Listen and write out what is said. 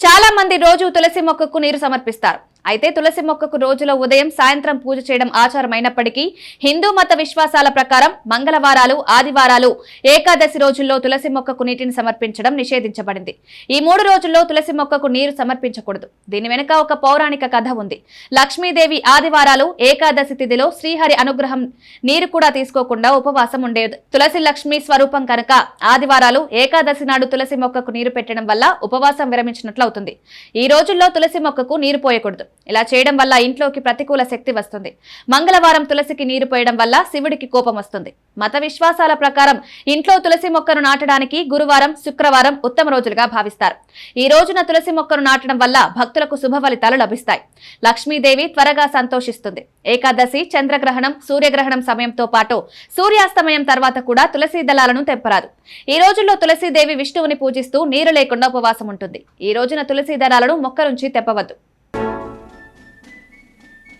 చాలా మంది రోజు తులసి మొక్కకు నీరు సమర్పిస్తారు. అయితే తులసి మొక్కకు రోజులో ఉదయం సాయంత్రం పూజ చేయడం ఆచారమైనప్పటికీ హిందూ మత విశ్వాసాల ప్రకారం మంగళవారాలు ఆదివారాలు ఏకాదశి రోజుల్లో తులసి మొక్కకు నీటిని సమర్పించడం నిషేధించబడింది. ఈ మూడు రోజుల్లో తులసి మొక్కకు నీరు సమర్పించకూడదు. దీని వెనుక ఒక పౌరాణిక కథ ఉంది. లక్ష్మీదేవి ఆదివారాలు ఏకాదశి తిథిలో శ్రీహరి అనుగ్రహం నీరు కూడా తీసుకోకుండా ఉపవాసం ఉండేది. తులసి లక్ష్మీ స్వరూపం కనుక ఆదివారాలు ఏకాదశి నాడు తులసి మొక్కకు నీరు పెట్టడం వల్ల ఉపవాసం విరమించినట్లవుతుంది. ఈ రోజుల్లో తులసి మొక్కకు నీరు పోయకూడదు. ఇలా చేయడం వల్ల ఇంట్లోకి ప్రతికూల శక్తి వస్తుంది. మంగళవారం తులసికి నీరు పోయడం వల్ల శివుడికి కోపం వస్తుంది. మత విశ్వాసాల ప్రకారం ఇంట్లో తులసి మొక్కను నాటడానికి గురువారం శుక్రవారం ఉత్తమ రోజులుగా భావిస్తారు. ఈ రోజున తులసి మొక్కను నాటడం వల్ల భక్తులకు శుభ ఫలితాలు లభిస్తాయి. లక్ష్మీదేవి త్వరగా సంతోషిస్తుంది. ఏకాదశి చంద్రగ్రహణం సూర్యగ్రహణం సమయంతో పాటు సూర్యాస్తమయం తర్వాత కూడా తులసి దళాలను తెంపరాదు. ఈ రోజుల్లో తులసీదేవి విష్ణువుని పూజిస్తూ నీరు లేకుండా ఉపవాసం ఉంటుంది ఈ రోజున తులసి దళాలను మొక్క నుంచి తెప్పవద్దు